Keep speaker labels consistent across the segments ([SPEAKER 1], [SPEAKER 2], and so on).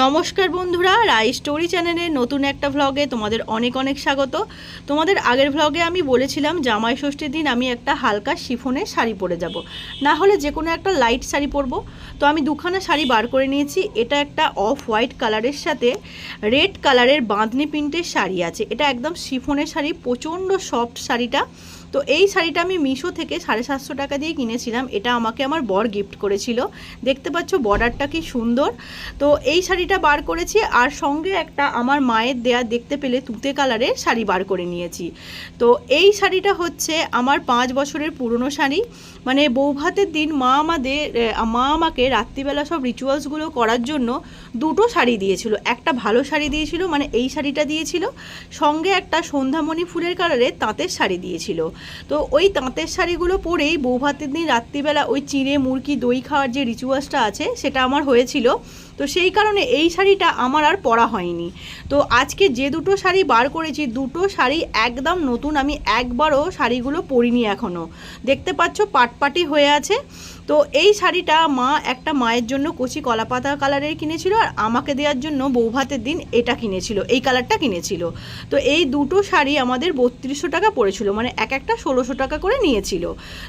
[SPEAKER 1] নমস্কার বন্ধুরা, রাই স্টোরি চ্যানেলের নতুন একটা ভ্লগে তোমাদের অনেক অনেক স্বাগত। তোমাদের আগের ভ্লগে আমি বলেছিলাম, জামাই ষষ্ঠীর দিন আমি একটা হালকা শিফনের শাড়ি পরে যাব। না হলে যে কোনো একটা লাইট শাড়ি পরবো। তো আমি দুখানা শাড়ি বার করে নিয়েছি। এটা একটা অফ হোয়াইট কালারের সাথে রেড কালারের বাঁধনি প্রিন্টের শাড়ি আছে। এটা একদম শিফনের শাড়ি, প্রচণ্ড সফট শাড়িটা। তো এই শাড়িটা আমি মিশো থেকে সাড়ে সাতশো টাকা দিয়ে কিনেছিলাম। এটা আমাকে আমার বর গিফট করেছিল। দেখতে পাচ্ছ বর্ডারটা কি সুন্দর। তো এই শাড়িটা বার করেছি আর সঙ্গে একটা আমার মায়ের দেয়া দেখতে পেলে তুতে কালারের শাড়ি বার করে নিয়েছি। তো এই শাড়িটা হচ্ছে আমার পাঁচ বছরের পুরনো শাড়ি। মানে বৌভাতের দিন মা আমাদের মা আমাকে রাত্রিবেলা সব রিচুয়ালসগুলো করার জন্য দুটো শাড়ি দিয়েছিল। একটা ভালো শাড়ি দিয়েছিল মানে এই শাড়িটা দিয়েছিল। সঙ্গে একটা সন্ধ্যামণি ফুলের কালারের তাঁতের শাড়ি দিয়েছিল। তো ওই তাঁতের শাড়িগুলো পরেই বৌভাতের দিন রাত্রিবেলা ওই চিড়ে, মুরগি, দই খাওয়ার যে রিচুয়ালসটা আছে, সেটা আমার হয়েছিল। তো সেই কারণে এই শাড়িটা আমার আর পরা হয়নি। তো আজকে যে দুটো শাড়ি বার করেছি, দুটো শাড়ি একদম নতুন, আমি একবারও শাড়িগুলো পরিনি এখনও দেখতে পাচ্ছ পাটপাটি হয়ে আছে। তো এই শাড়িটা মা একটা মায়ের জন্য কচি কলাপাতা কালারের কিনেছিল আর আমাকে দেওয়ার জন্য বৌভাতের দিন এটা কিনেছিল, এই কালারটা কিনেছিল। তো এই দুটো শাড়ি আমাদের বত্রিশশো টাকা পড়েছিল মানে এক একটা ষোলোশো টাকা করে নিয়েছিল।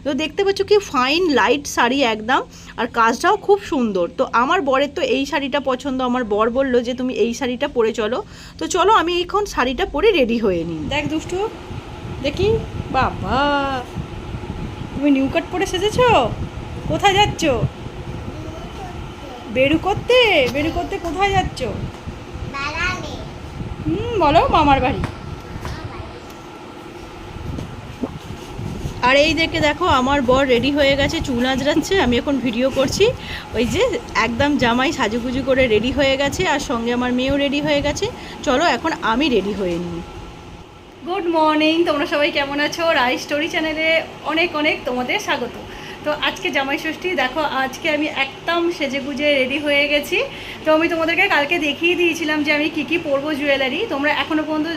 [SPEAKER 1] তো দেখতে পাচ্ছ কি ফাইন লাইট শাড়ি একদম, আর কাজটাও খুব সুন্দর। তো আমার বরের তো এই শাড়িটা পছন্দ, আমার বর বলল যে তুমি এই শাড়িটা পরে চলো। তো চলো আমি এখন শাড়িটা পরে রেডি হয়ে নিই। দেখ দুষ্টু, দেখি, বাবা। তুমি নিউ কাট পরে সেজেছো? কোথায় যাচ্ছ? বেরু করতে বেরু করতে কোথায় যাচ্ছ? হুম, বলো, মামার বাড়ি। আর এই দেখে দেখো, আমার বর রেডি হয়ে গেছে চুল আঁচড়াচ্ছে, আমি এখন ভিডিও করছি। ওই যে একদম জামাই সাজুগুজু করে রেডি হয়ে গেছে, আর সঙ্গে আমার মেয়েও রেডি হয়ে গেছে। চলো, এখন আমি রেডি হয়ে নিই। গুড মর্নিং তোমরা সবাই কেমন আছো? রাই স্টোরি চ্যানেলে অনেক অনেক তোমাদের স্বাগত। তো আজকে জামাই ষষ্ঠী, দেখো আজকে আমি একদম সেজে গুজে রেডি হয়ে গেছি। তো আমি তোমাদেরকে কালকে দেখিয়ে দিয়েছিলাম যে আমি কী কী পরবো জুয়েলারি তোমরা এখনও পর্যন্ত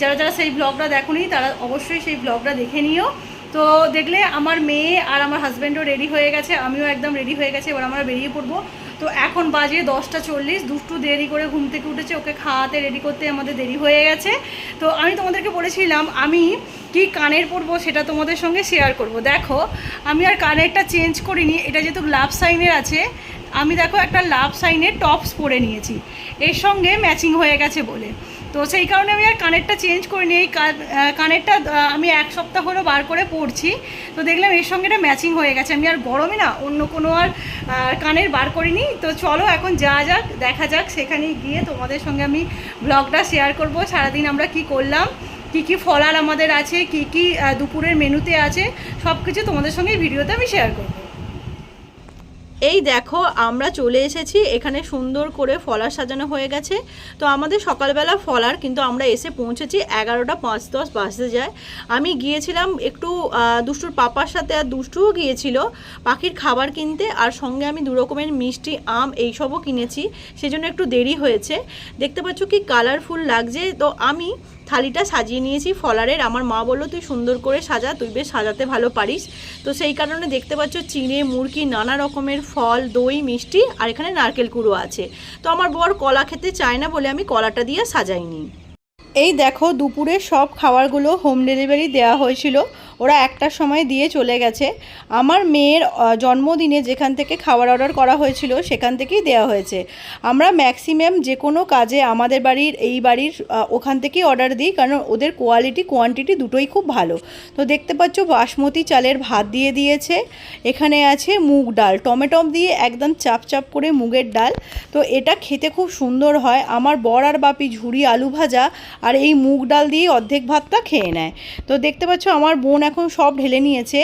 [SPEAKER 1] যারা যারা সেই ব্লগটা দেখোনি, তারা অবশ্যই সেই ব্লগটা দেখে নিও। তো দেখলে আমার মেয়ে আর আমার হাজব্যান্ডও রেডি হয়ে গেছে, আমিও একদম রেডি হয়ে গেছে, এবার আমরা বেরিয়ে পড়ব। তো এখন বাজে দশটা চল্লিশ, দুষ্টু দেরি করে ঘুম থেকে উঠেছে, ওকে খাওয়াতে রেডি করতে আমাদের দেরি হয়ে গেছে। তো আমি তোমাদেরকে বলেছিলাম, আমি কি কানের পরবো সেটা তোমাদের সঙ্গে শেয়ার করব। দেখো, আমি আর কানেরটা চেঞ্জ করিনি, এটা যেহেতু লাভ সাইনের আছে আমি দেখো একটা লাভ সাইনের টপস পরে নিয়েছি। এর সঙ্গে ম্যাচিং হয়ে গেছে বলে। তো সেই কারণে আমি আর কানেরটা চেঞ্জ করিনি। এই কানেরটা আমি এক সপ্তাহ হলো বার করে পরছি তো দেখলাম এর সঙ্গে এটা ম্যাচিং হয়ে গেছে। আমি আর গরমে না, অন্য কোনো আর কানের বার করিনি। তো চলো এখন যা যাক, দেখা যাক, সেখানে গিয়ে তোমাদের সঙ্গে আমি ব্লগটা শেয়ার করব। সারাদিন আমরা কি করলাম, কি কি ফলার আমাদের আছে, কি কি দুপুরের মেনুতে আছে সব কিছু তোমাদের সঙ্গে ভিডিওতে আমি শেয়ার করব। এই দেখো, আমরা চলে এসেছি। এখানে সুন্দর করে ফলার সাজানো হয়ে গেছে। তো আমাদের সকালবেলা ফলার, কিন্তু আমরা এসে পৌঁছেছি এগারোটা পাঁচ দশ বাজতে যায়। আমি গিয়েছিলাম একটু দুষ্টুর পাপার সাথে আর দুষ্টুও গিয়েছিল পাখির খাবার কিনতে। আর সঙ্গে আমি দু রকমের মিষ্টি, আম এইসবও কিনেছি। সেজন্য একটু দেরি হয়েছে। দেখতে পাচ্ছ কি কালারফুল লাগছে। তো আমি থালিটা সাজিয়ে নিয়েছি ফলারের। আমার মা বলল, তুই সুন্দর করে সাজা, তুই বেশ সাজাতে ভালো পারিস। তো সেই কারণে দেখতে পাচ্ছ চিড়ে, মুরগি, নানা রকমের ফল, দই, মিষ্টি আর এখানে নারকেল কুড়ো আছে। তো আমার বর কলা খেতে চায় না বলে আমি কলাটা দিয়ে সাজাইনি। এই দেখো, দুপুরে সব খাবারগুলো হোম ডেলিভারি দেওয়া হয়েছিল। ওরা একটার সময় দিয়ে চলে গেছে। আমার মেয়ের জন্মদিনে যেখান থেকে খাবার অর্ডার করা হয়েছিল সেখান থেকেই দেওয়া হয়েছে। আমরা ম্যাক্সিমাম যে কোনো কাজে আমাদের বাড়ির, এই বাড়ির ওখান থেকেই অর্ডার দিই কারণ ওদের কোয়ালিটি কোয়ান্টিটি দুটোই খুব ভালো। তো দেখতে পাচ্ছ বাসমতি চালের ভাত দিয়ে দিয়েছে। এখানে আছে মুগ ডাল। টমেটো দিয়ে একদম চাপ চাপ করে মুগের ডাল। তো এটা খেতে খুব সুন্দর হয়। আমার বর আর বাপি ঝুড়ি আলু ভাজা আর এই মুগ ডাল দিয়ে অর্ধেক ভাতটা খেয়ে নেয়। তো দেখতে পাচ্ছ আমার বোন এখন সব ঢেলে নিয়েছে।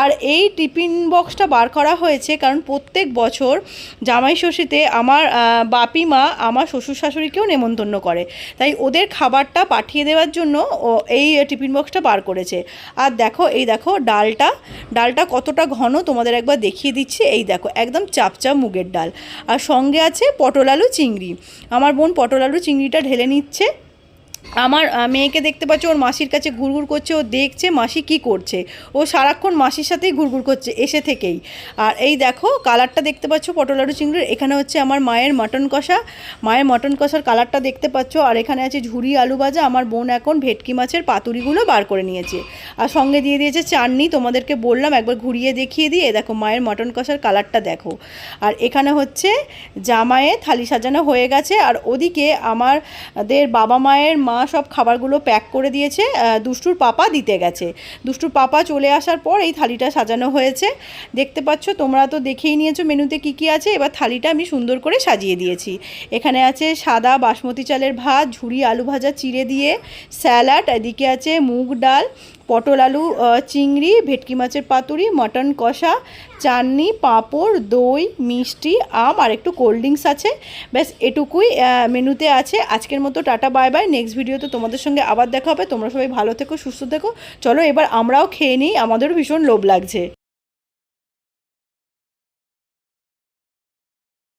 [SPEAKER 1] আর এই টিফিন বক্সটা বার করা হয়েছে কারণ প্রত্যেক বছর জামাই ষষ্ঠীতে আমার বাপি মা আমার শ্বশুর শাশুড়িকেও নেমন্তন্ন করে। তাই ওদের খাবারটা পাঠিয়ে দেওয়ার জন্য এই টিফিন বক্সটা বার করেছে। আর দেখো, এই দেখো ডালটা ডালটা কতটা ঘন তোমাদের একবার দেখিয়ে দিচ্ছি। এই দেখো, একদম চাপচাপ মুগের ডাল। আর সঙ্গে আছে পটল আলু চিংড়ি। আমার বোন পটল আলু চিংড়িটা ঢেলে নিচ্ছে। আমার মেয়েকে দেখতে পাচ্ছ, ওর মাসির কাছে ঘুরঘুর করছে, ও দেখছে মাসি কি করছে। ও সারাক্ষণ মাসির সাথেই ঘুরঘুর করছে, এসে থেকেই। আর এই দেখো, কালারটা দেখতে পাচ্ছ, পটল আলু চিংড়ির এখানে হচ্ছে আমার মায়ের মটন কষা। মায়ের মটন কষার কালারটা দেখতে পাচ্ছ, আর এখানে আছে ঝুরি আলু ভাজা, আমার বোন এখন ভেটকি মাছের পাতুরিগুলো বার করে নিয়েছে। আর সঙ্গে দিয়ে দিয়েছে চাটনি, তোমাদেরকে বললাম, একবার ঘুরিয়ে দেখিয়ে দিয়ে দেখো মায়ের মটন কষার কালারটা দেখো। আর এখানে হচ্ছে জামায়ে থালি সাজানো হয়ে গেছে, আর ওদিকে আমাদের বাবা মায়ের মা সব খাবারগুলো প্যাক করে দিয়েছে। দুষ্টুর পাপা দিতে গেছে। দুষ্টুর পাপা চলে আসার পর এই থালিটা সাজানো হয়েছে। দেখতে পাচ্ছ, তোমরা তো দেখেই নিয়েছো মেনুতে কি কি আছে। এবার থালিটা আমি সুন্দর করে সাজিয়ে দিয়েছি। এখানে আছে সাদা বাসমতি চালের ভাত ঝুড়ি আলু ভাজা চিড়ে দিয়ে, স্যালাড, এদিকে আছে মুগ ডাল পটল আলু চিংড়ি, ভেটকি মাছের পাতুরি, মটন কষা, চাটনি, পাঁপড়, দই, মিষ্টি, আম, আর একটু কোল্ড ড্রিঙ্কস আছে। ব্যাস, এটুকুই মেনুতে আছে। আজকের মতো টাটা বাই বাই নেক্সট ভিডিওতে তোমাদের সঙ্গে আবার দেখা হবে। তোমরা সবাই ভালো থেকো, সুস্থ থেকো। চলো, এবার আমরাও খেয়ে নিই। আমাদেরও ভীষণ লোভ লাগছে।